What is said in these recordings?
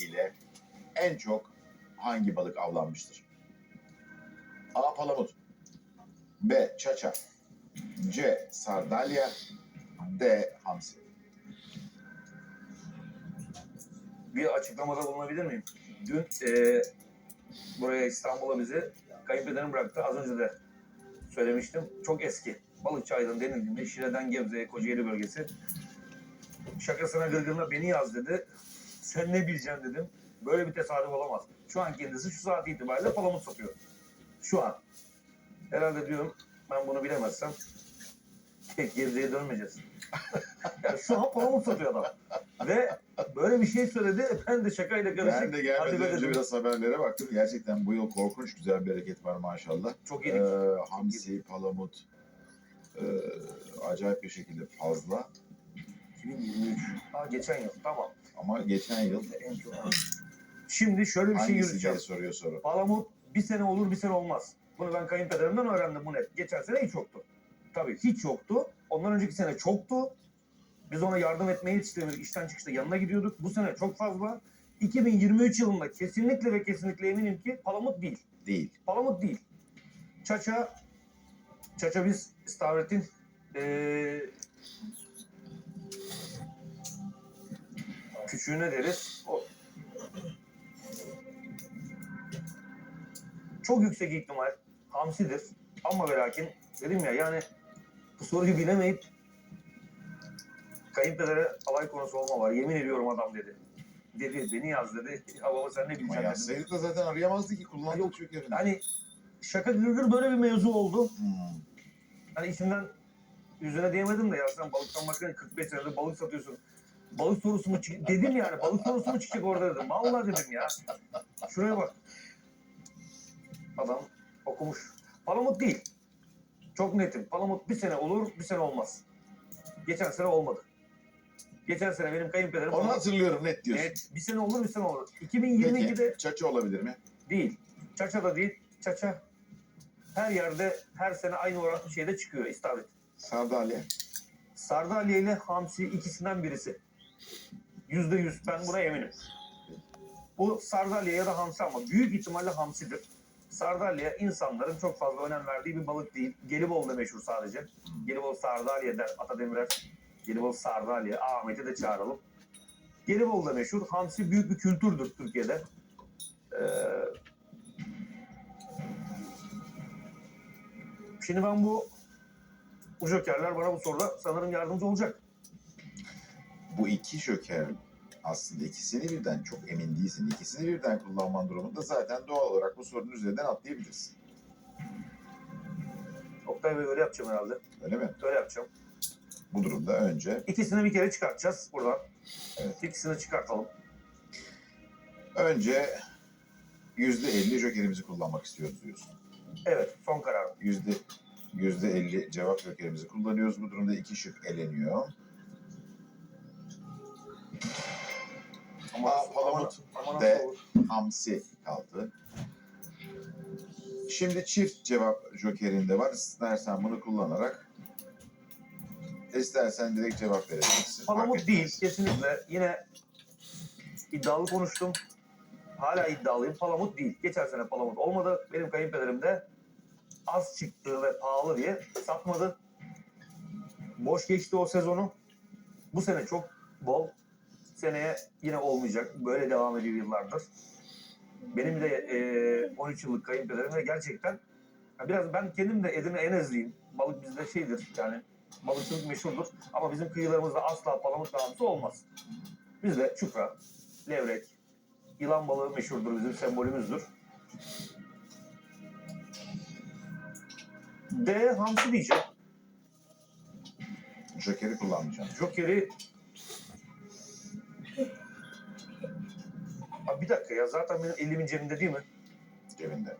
ile en çok hangi balık avlanmıştır? A. Palamut B. Çaça C. Sardalya D. Hamsi Bir açıklamada bulunabilir miyim? Dün e, buraya İstanbul'a bizi kayınpederim bıraktı. Az önce de söylemiştim. Çok eski. Balıkçı Aydın denildiğinde Şile'den Gebze'ye Kocaeli bölgesi. Şakasına gırgırına beni yaz dedi. Sen ne bileceksin dedim. Böyle bir tesadüf olamaz. Şu an kendisi şu saat itibariyle palamut satıyor. Şu an. Herhalde diyorum ben bunu bilemezsem tek Gebze'ye dönmeyeceğiz. yani şu an palamut satıyor adam. Ve böyle bir şey söyledi. Ben de şakayla karışık. Ben de gelmeden önce dedim. biraz haberlere baktım. Gerçekten bu yıl korkunç güzel bir bereket var maşallah. Çok Ee, yedik. hamsi, palamut ee, acayip bir şekilde fazla. 2023. Ha geçen yıl. Tamam. Ama geçen yıl En çok. Şimdi şöyle bir şey hangisi diye soruyor soru. Palamut bir sene olur bir sene olmaz. Bunu ben kayınpederimden öğrendim bu net. Geçen sene hiç yoktu. Tabii hiç yoktu. Ondan önceki sene çoktu. Biz ona yardım etmeye yetiştirmedik. İşten çıkışta yanına gidiyorduk. Bu sene çok fazla. 2023 yılında kesinlikle ve kesinlikle eminim ki palamut değil. Değil. Palamut değil. Çaça, Çaça biz istavretin eee küçüğüne deriz. O çok yüksek ihtimal hamsidir. Ama ve lakin dedim ya yani bu soruyu bilemeyip kayınpedere alay konusu olma var. Yemin ediyorum adam dedi. Dedi beni yaz dedi. Ya baba sen ne bileceksin dedim. yazsaydık da zaten arayamazdı ki kullandık Yok. çünkü. Hani şaka gırgır böyle bir mevzu oldu. Hmm. Hani içimden yüzüne diyemedim de ya sen balıktan başka 45 senedir balık satıyorsun. Balık sorusu mu çık- dedim yani balık sorusu mu çıkacak orada dedim. Vallahi dedim ya. Şuraya bak. Adam okumuş. Palamut değil. Çok netim. Palamut bir sene olur, bir sene olmaz. Geçen sene olmadı. Geçen sene benim kayınpederim Onu hatırlıyorum net diyorsun. Evet, bir sene olur, bir sene olur. 2022'de Peki çaça olabilir mi? Değil. Çaça da değil. Çaça her yerde her sene aynı oran şeyde çıkıyor istavrit. Sardalya. Sardalya ile hamsi ikisinden birisi. Yüzde yüz ben buna eminim. Bu sardalya ya da hamsi ama büyük ihtimalle hamsidir. Sardalya insanların çok fazla önem verdiği bir balık değil. Gelibolu'da meşhur sadece. Gelibolu sardalya der Ata Demirer. Gelibolu sardalya. Ahmet'i de çağıralım. Gelibolu'da meşhur. Hamsi büyük bir kültürdür Türkiye'de. Ee, şimdi ben bu bu jokerler bana bu soruda sanırım yardımcı olacak. Bu iki joker aslında ikisini birden çok emin değilsin. İkisini birden kullanman durumunda zaten doğal olarak bu sorunun üzerinden atlayabilirsin. Oktay Bey öyle yapacağım herhalde. Öyle mi? Öyle yapacağım. Bu durumda önce İkisini bir kere çıkartacağız buradan. Evet. İkisini çıkartalım. önce yüzde elli jokerimizi kullanmak istiyoruz diyorsun. Evet son karar. Yüzde yüzde elli cevap jokerimizi kullanıyoruz. Bu durumda iki şık eleniyor. Ama palamut olur? hamsi kaldı. Şimdi çift cevap jokerinde var. İstersen bunu kullanarak istersen direkt cevap verebilirsin. Fark Palamut etmez. değil kesinlikle. Yine iddialı konuştum. Hala iddialıyım. Palamut değil. Geçen sene palamut olmadı. Benim kayınpederim de az çıktı ve pahalı diye satmadı. Boş geçti o sezonu. Bu sene çok bol. Seneye yine olmayacak. Böyle devam ediyor yıllardır. Benim de e, 13 yıllık kayınpederim ve gerçekten ya biraz ben kendim de Edirne Enezliyim. Balık bizde şeydir yani balıkçılık meşhurdur. Ama bizim kıyılarımızda asla palamut ve olmaz. Bizde çupra, levrek, yılan balığı meşhurdur bizim sembolümüzdür. D hamsi diyeceğim. Joker'i kullanmayacağım. Joker'i Bir dakika ya zaten benim elimin cebinde değil mi? cebinde.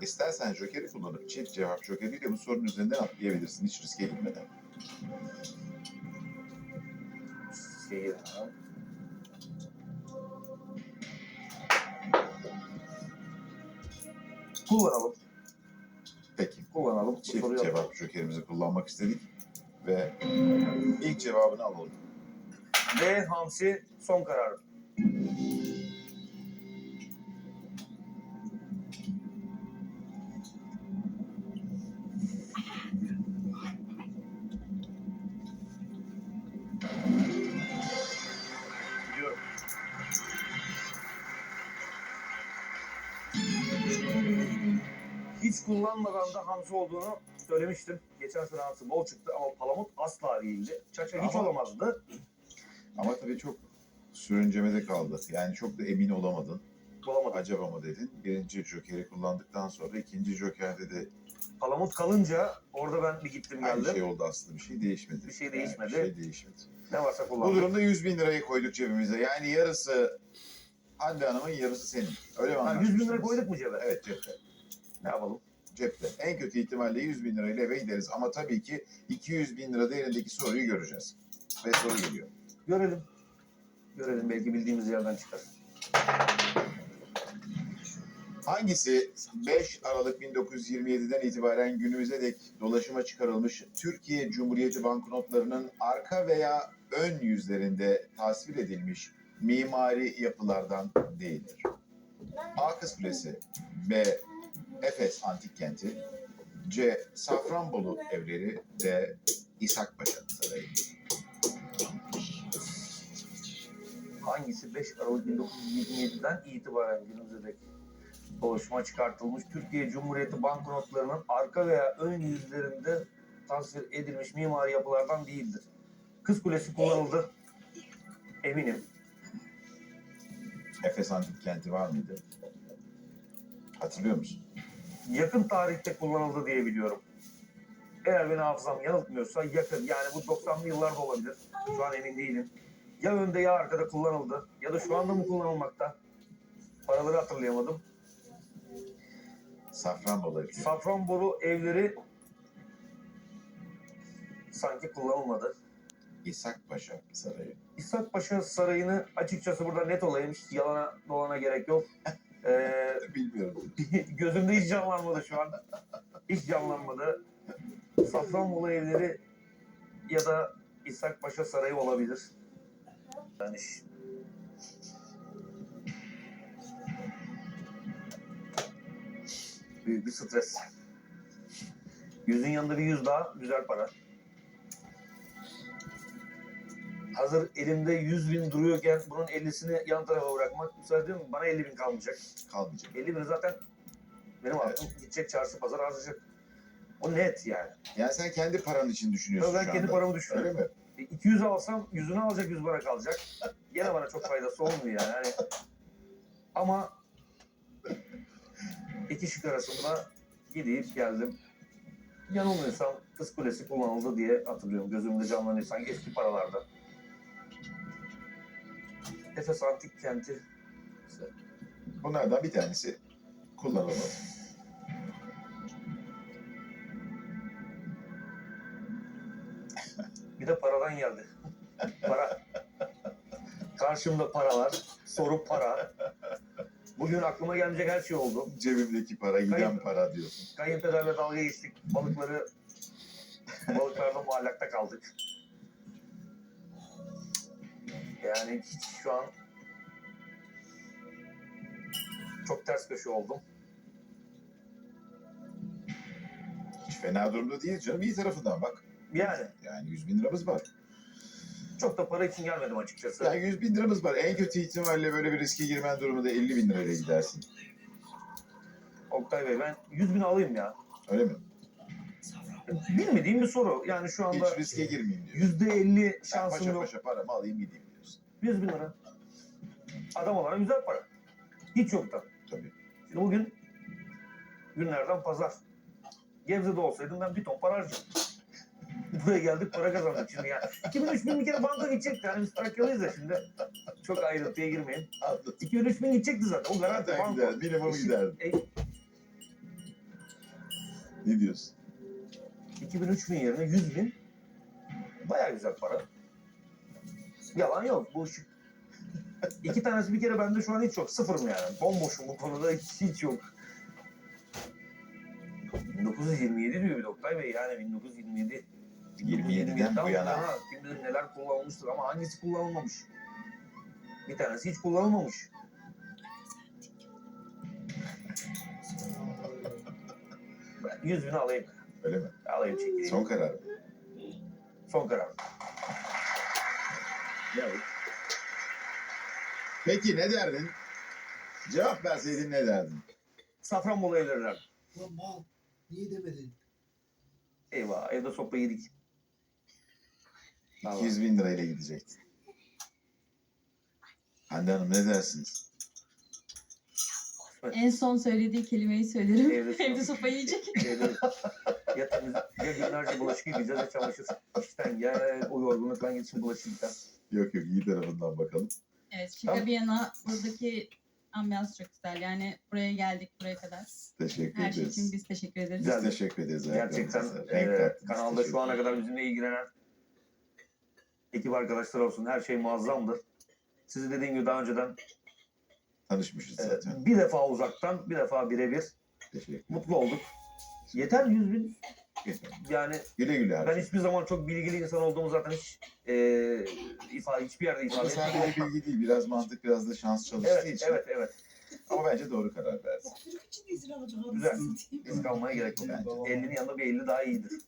İstersen Joker'i kullanıp çift cevap Joker'iyle bu sorunun üzerinden atlayabilirsin hiç riske girmeden. Şey ya. Kullanalım. Peki. Kullanalım. Çift cevap Joker'imizi kullanmak istedik ve ilk cevabını alalım. Ve Hamsi son kararım. Hiç kullanmadan da hamsi olduğunu söylemiştim. Geçen sene hamsi bol çıktı ama palamut asla değildi. Çaça hiç Ama- olamazdı. Ama tabii çok sürüncemede kaldı. Yani çok da emin olamadın. Bulamadım. Acaba mı dedin? Birinci jokeri kullandıktan sonra ikinci jokerde de Palamut kalınca orada ben bir gittim aynı geldim. şey oldu aslında. Bir şey değişmedi. Bir şey Yani değişmedi. bir şey değişmedi. Ne varsa Bu kullandım. durumda 100 bin lirayı koyduk cebimize. Yani yarısı Hande Hanım'ın yarısı senin. Öyle mi Ha, 100 bin lira anlaşmıştınız? koyduk mu cebe? Evet cepte. Ne yapalım? Cepte. En kötü ihtimalle 100 bin lirayla eve gideriz. Ama tabii ki 200 bin lira değerindeki soruyu göreceğiz. Ve soru geliyor. Görelim. Görelim belki bildiğimiz yerden çıkar. Hangisi 5 Aralık 1927'den itibaren günümüze dek dolaşıma çıkarılmış Türkiye Cumhuriyeti banknotlarının arka veya ön yüzlerinde tasvir edilmiş mimari yapılardan değildir? A. Kulesi B. Efes Antik Kenti C. Safranbolu Evleri D. İshak Paşa Sarayı Hangisi 5 Aralık 1927'den itibaren günümüze dek dolaşıma çıkartılmış Türkiye Cumhuriyeti banknotlarının arka veya ön yüzlerinde tasvir edilmiş mimari yapılardan değildir. Kız Kulesi kullanıldı. Eminim. Efes Antik Kenti var mıydı? Hatırlıyor musun? yakın tarihte kullanıldı diye biliyorum. Eğer beni hafızam yanıltmıyorsa yakın. Yani bu 90'lı yıllarda olabilir. Şu an emin değilim. Ya önde ya arkada kullanıldı. Ya da şu anda mı kullanılmakta? Paraları hatırlayamadım. Safranbolu Evleri. Safranbolu evleri sanki kullanılmadı. İshak Paşa Sarayı. İshak Paşa Sarayı'nı açıkçası burada net olayım. Hiç yalana dolana gerek yok. Ee, Bilmiyorum. Gözümde hiç canlanmadı şu an. Hiç canlanmadı. Safranbolu evleri ya da İshak Paşa Sarayı olabilir. Yani büyük bir stres. Yüzün yanında bir yüz daha güzel para. Hazır elimde 100 bin duruyorken bunun 50'sini yan tarafa bırakmak müsaade mu? Bana 50 bin kalmayacak. Kalmayacak. 50 bin zaten benim aklım gidecek çarşı pazar harcayacak. O net yani. Yani sen kendi paran için düşünüyorsun ben şu kendi anda. paramı düşünüyorum. Öyle mi? E, 200 alsam yüzünü alacak 100 bana kalacak. Gene bana çok faydası olmuyor yani. Hani, ama iki şık arasında gidip geldim. Yanılmıyorsam Kız Kulesi kullanıldı diye hatırlıyorum. Gözümde canlanıyor sanki eski paralarda. Efes Antik Kenti. Bunlardan bir tanesi kullanılmadı. De paradan geldi. Para. Karşımda para var. Soru para. Bugün aklıma gelmeyecek her şey oldu. Cebimdeki para, giden Kayıp. para diyorsun. Kayınpederle dalga geçtik. Balıkları balıklarda muallakta kaldık. Yani hiç şu an çok ters köşe oldum. Hiç fena durumda değil canım. İyi tarafından bak. Yani Yani 100 bin liramız var. çok da para için gelmedim açıkçası. Yani 100 bin liramız var. En kötü ihtimalle böyle bir riske girmen durumunda 50 bin lirayla gidersin. Oktay Bey ben 100 bin alayım ya. Öyle mi? Bilmediğim bir soru. Yani şu anda Hiç riske girmeyeyim diyor. yüzde elli Yani şansım paşa yok. paşa paramı alayım gideyim diyorsun. 100 bin lira. Adam olarak güzel para. Hiç yoktan. Tabii. Şimdi bugün günlerden pazar. Gebze'de olsaydım ben bir ton para harcadım. Buraya geldik para kazandık şimdi yani. 2000 3000 bir kere banka gidecekti. Yani biz Trakyalıyız ya şimdi. Çok ayrıntıya girmeyin. Anladım. 2000 3000 gidecekti zaten. O garanti banka. gider. Minimum giderdi. E, Ne diyorsun? 2000 3000 yerine 100 bin baya güzel para. Yalan yok bu ışık. İki tanesi bir kere bende şu an hiç yok. Sıfırım yani. Bomboşum bu konuda hiç, hiç yok. 1927 diyor bir Oktay Bey yani 1927. 27'den bu yana. Ha, Kim bilir neler kullanılmıştır ama hangisi kullanılmamış? Bir tanesi hiç kullanılmamış. Ben 100 bin alayım. Öyle mi? Alayım çekeyim. Son karar mı? Son karar. Peki ne derdin? Cevap verseydin ne derdin? Safranbolu evlerler. Lan mal. Niye demedin? Eyvah evde sopla yedik. Vallahi. 200 bin lirayla gidecektin. Hande Hanım ne dersiniz? En son söylediği kelimeyi söylerim. Evde sopa- Evde sopa yiyecek. Evde ya ya günlerce bulaşık yıkayacağız ya çamaşır. İşten ya o yorgunluktan gitsin bulaşık yıkar. Yok yok iyi tarafından bakalım. Evet şaka Tamam. bir yana buradaki ambiyans çok güzel. Yani buraya geldik buraya kadar. Teşekkür Her şey ederiz. için biz teşekkür ederiz. Biz teşekkür ederiz. Gerçekten e, kanalda şu ana kadar bizimle ilgilenen ekip arkadaşlar olsun. Her şey muazzamdır. Sizi dediğim gibi daha önceden Tanışmışız e, zaten. bir defa uzaktan bir defa birebir mutlu olduk. Yeter 100 bin. Yeter. Yani Güle güle ben harcayın. hiçbir zaman çok bilgili insan olduğumu zaten hiç e, ifade hiçbir yerde ifade sadece etmiyorum. bilgi değil, biraz mantık, biraz da şans çalıştığı Evet, için. evet, evet. Ama bence doğru karar verdi. Çocuk için de izin alacak. Güzel. Risk almaya gerek yok. Bence. 50'nin yanında bir 50 daha iyidir.